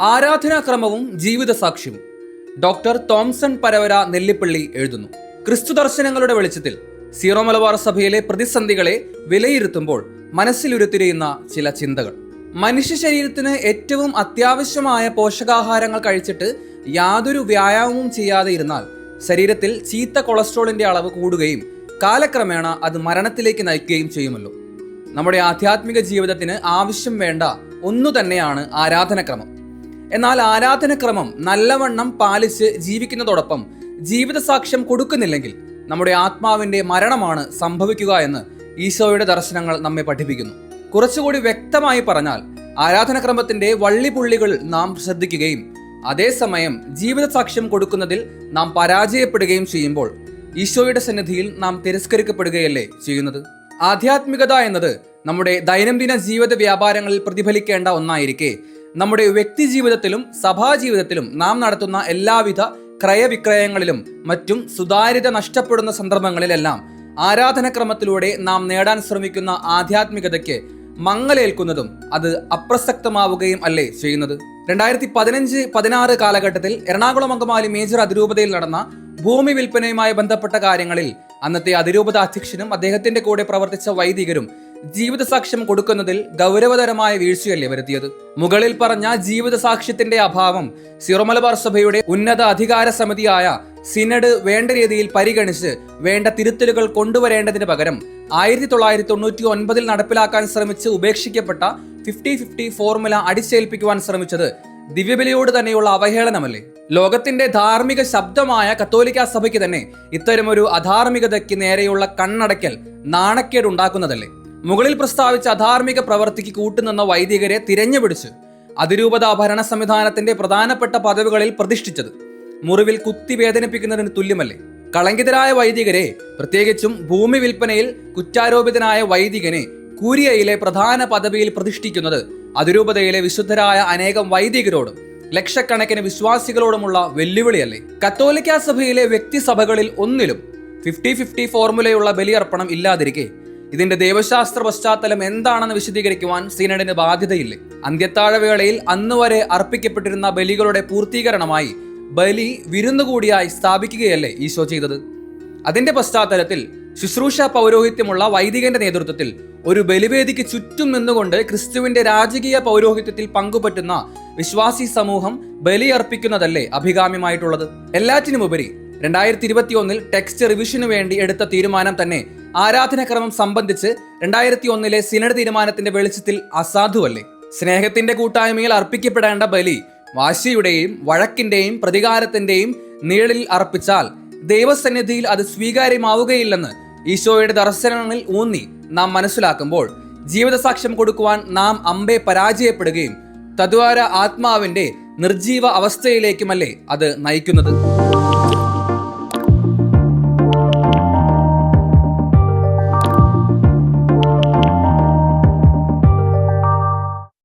ആരാധനാക്രമവും ജീവിത സാക്ഷ്യവും doctor Thomson Paravara Nellippally എഴുതുന്നു. ക്രിസ്തു ദർശനങ്ങളുടെ വെളിച്ചത്തിൽ സീറോ മലബാർ സഭയിലെ പ്രതിസന്ധികളെ വിലയിരുത്തുമ്പോൾ മനസ്സിലുരുത്തിരിയുന്ന ചില ചിന്തകൾ. മനുഷ്യ ശരീരത്തിന് ഏറ്റവും അത്യാവശ്യമായ പോഷകാഹാരങ്ങൾ കഴിച്ചിട്ട് യാതൊരു വ്യായാമവും ചെയ്യാതെ ഇരുന്നാൽ ശരീരത്തിൽ ചീത്ത കൊളസ്ട്രോളിന്റെ അളവ് കൂടുകയും കാലക്രമേണ അത് മരണത്തിലേക്ക് നയിക്കുകയും ചെയ്യുമല്ലോ. നമ്മുടെ ആധ്യാത്മിക ജീവിതത്തിന് ആവശ്യം വേണ്ട ഒന്നു തന്നെയാണ് ആരാധനക്രമം. എന്നാൽ ആരാധനക്രമം നല്ലവണ്ണം പാലിച്ച് ജീവിക്കുന്നതോടൊപ്പം ജീവിത സാക്ഷ്യം കൊടുക്കുന്നില്ലെങ്കിൽ നമ്മുടെ ആത്മാവിന്റെ മരണമാണ് സംഭവിക്കുക എന്ന് ഈശോയുടെ ദർശനങ്ങൾ നമ്മെ പഠിപ്പിക്കുന്നു. കുറച്ചുകൂടി വ്യക്തമായി പറഞ്ഞാൽ ആരാധനക്രമത്തിന്റെ വള്ളിപുള്ളികൾ നാം ശ്രദ്ധിക്കുകയും അതേസമയം ജീവിത സാക്ഷ്യം കൊടുക്കുന്നതിൽ നാം പരാജയപ്പെടുകയും ചെയ്യുമ്പോൾ ഈശോയുടെ സന്നിധിയിൽ നാം തിരസ്കരിക്കപ്പെടുകയല്ലേ ചെയ്യുന്നത്? ആധ്യാത്മികത എന്നത് നമ്മുടെ ദൈനംദിന ജീവിത വ്യാപാരങ്ങളിൽ പ്രതിഫലിക്കേണ്ട ഒന്നായിരിക്കെ നമ്മുടെ വ്യക്തി ജീവിതത്തിലും സഭാ ജീവിതത്തിലും നാം നടത്തുന്ന എല്ലാവിധ ക്രയവിക്രയങ്ങളിലും മറ്റും സുതാര്യത നഷ്ടപ്പെടുന്ന സന്ദർഭങ്ങളിലെല്ലാം ആരാധനക്രമത്തിലൂടെ നാം നേടാൻ ശ്രമിക്കുന്ന ആധ്യാത്മികതയ്ക്ക് മങ്ങലേൽക്കുന്നതും അത് അപ്രസക്തമാവുകയും അല്ലേ ചെയ്യുന്നത്? രണ്ടായിരത്തി പതിനഞ്ച് പതിനാറ് കാലഘട്ടത്തിൽ എറണാകുളം അങ്കമാലി മേജർ അതിരൂപതയിൽ നടന്ന ഭൂമി വിൽപ്പനയുമായി ബന്ധപ്പെട്ട കാര്യങ്ങളിൽ അന്നത്തെ അതിരൂപത അധ്യക്ഷനും അദ്ദേഹത്തിന്റെ കൂടെ പ്രവർത്തിച്ച വൈദികരും ജീവിത സാക്ഷ്യം കൊടുക്കുന്നതിൽ ഗൗരവതരമായ വീഴ്ചയല്ലേ വരുത്തിയത്? മുകളിൽ പറഞ്ഞ ജീവിത സാക്ഷ്യത്തിന്റെ അഭാവം സിറോമലബാർ സഭയുടെ ഉന്നത അധികാര സമിതിയായ സിനഡ് വേണ്ട രീതിയിൽ പരിഗണിച്ച് വേണ്ട തിരുത്തലുകൾ കൊണ്ടുവരേണ്ടതിന് പകരം ആയിരത്തി തൊള്ളായിരത്തി തൊണ്ണൂറ്റി ഒൻപതിൽ നടപ്പിലാക്കാൻ ശ്രമിച്ച് ഉപേക്ഷിക്കപ്പെട്ട ഫിഫ്റ്റി ഫിഫ്റ്റി ഫോർമുല അടിച്ചേൽപ്പിക്കുവാൻ ശ്രമിച്ചത് ദിവ്യബലിയോട് തന്നെയുള്ള അവഹേളനമല്ലേ? ലോകത്തിന്റെ ധാർമ്മിക ശബ്ദമായ കത്തോലിക്ക സഭയ്ക്ക് തന്നെ ഇത്തരമൊരു അധാർമികതയ്ക്ക് നേരെയുള്ള കണ്ണടയ്ക്കൽ നാണക്കേട് ഉണ്ടാക്കുന്നതല്ലേ മുകളിൽ പ്രസ്താവിച്ച അധാർമിക പ്രവൃത്തിക്ക് കൂട്ടുനിന്ന വൈദികരെ തിരഞ്ഞുപിടിച്ച് അതിരൂപത ഭരണ സംവിധാനത്തിന്റെ പ്രധാനപ്പെട്ട പദവികളിൽ പ്രതിഷ്ഠിച്ചത്. മുറിവിൽ കുത്തി വേദനിപ്പിക്കുന്നതിന് തുല്യമല്ലേ? കളങ്കിതരായ വൈദികരെ പ്രത്യേകിച്ചും ഭൂമി വിൽപ്പനയിൽ കുറ്റാരോപിതനായ വൈദികനെ കൂരിയയിലെ പ്രധാന പദവിയിൽ പ്രതിഷ്ഠിക്കുന്നത് അതിരൂപതയിലെ വിശുദ്ധരായ അനേകം വൈദികരോടും ലക്ഷക്കണക്കിന് വിശ്വാസികളോടുമുള്ള വെല്ലുവിളിയല്ലേ? കത്തോലിക്ക സഭയിലെ വ്യക്തിസഭകളിൽ ഒന്നിലും ഫിഫ്റ്റി ഫിഫ്റ്റി ഫോർമുലയുള്ള ബലിയർപ്പണം ഇല്ലാതിരിക്കെ ഇതിന്റെ ദൈവശാസ്ത്ര പശ്ചാത്തലം എന്താണെന്ന് വിശദീകരിക്കുവാൻ സീനഡിന് ബാധ്യതയില്ലേ? അന്ത്യത്താഴവേളയിൽ അന്ന് വരെ അർപ്പിക്കപ്പെട്ടിരുന്ന ബലികളുടെ പൂർത്തീകരണമായി ബലി വിരുന്നുകൂടിയായി സ്ഥാപിക്കുകയല്ലേ ഈശോ ചെയ്തത്? അതിന്റെ പശ്ചാത്തലത്തിൽ ശുശ്രൂഷ പൗരോഹിത്യമുള്ള വൈദികന്റെ നേതൃത്വത്തിൽ ഒരു ബലിവേദിക്ക് ചുറ്റും നിന്നുകൊണ്ട് ക്രിസ്തുവിന്റെ രാജകീയ പൗരോഹിത്യത്തിൽ പങ്കുപറ്റുന്ന വിശ്വാസി സമൂഹം ബലി അർപ്പിക്കുന്നതല്ലേ അഭികാമ്യമായിട്ടുള്ളത്? എല്ലാറ്റിനുമുപരി രണ്ടായിരത്തി ഇരുപത്തി ഒന്നിൽ ടെക്സ്റ്റ് റിവിഷനു വേണ്ടി എടുത്ത തീരുമാനം തന്നെ ആരാധനക്രമം സംബന്ധിച്ച് രണ്ടായിരത്തി ഒന്നിലെ സിനഡ് തീരുമാനത്തിന്റെ വെളിച്ചത്തിൽ അസാധുവല്ലേ? സ്നേഹത്തിന്റെ കൂട്ടായ്മയിൽ അർപ്പിക്കപ്പെടേണ്ട ബലി വാശിയുടെയും വഴക്കിന്റെയും പ്രതികാരത്തിന്റെയും നീളിൽ അർപ്പിച്ചാൽ ദൈവസന്നിധിയിൽ അത് സ്വീകാര്യമാവുകയില്ലെന്ന് ഈശോയുടെ ദർശനങ്ങളിൽ ഊന്നി നാം മനസ്സിലാക്കുമ്പോൾ ജീവിതസാക്ഷ്യം കൊടുക്കുവാൻ നാം അമ്പെ പരാജയപ്പെടുകയും തദ്വാര ആത്മാവിന്റെ നിർജീവ അവസ്ഥയിലേക്കുമല്ലേ അത് നയിക്കുന്നത്?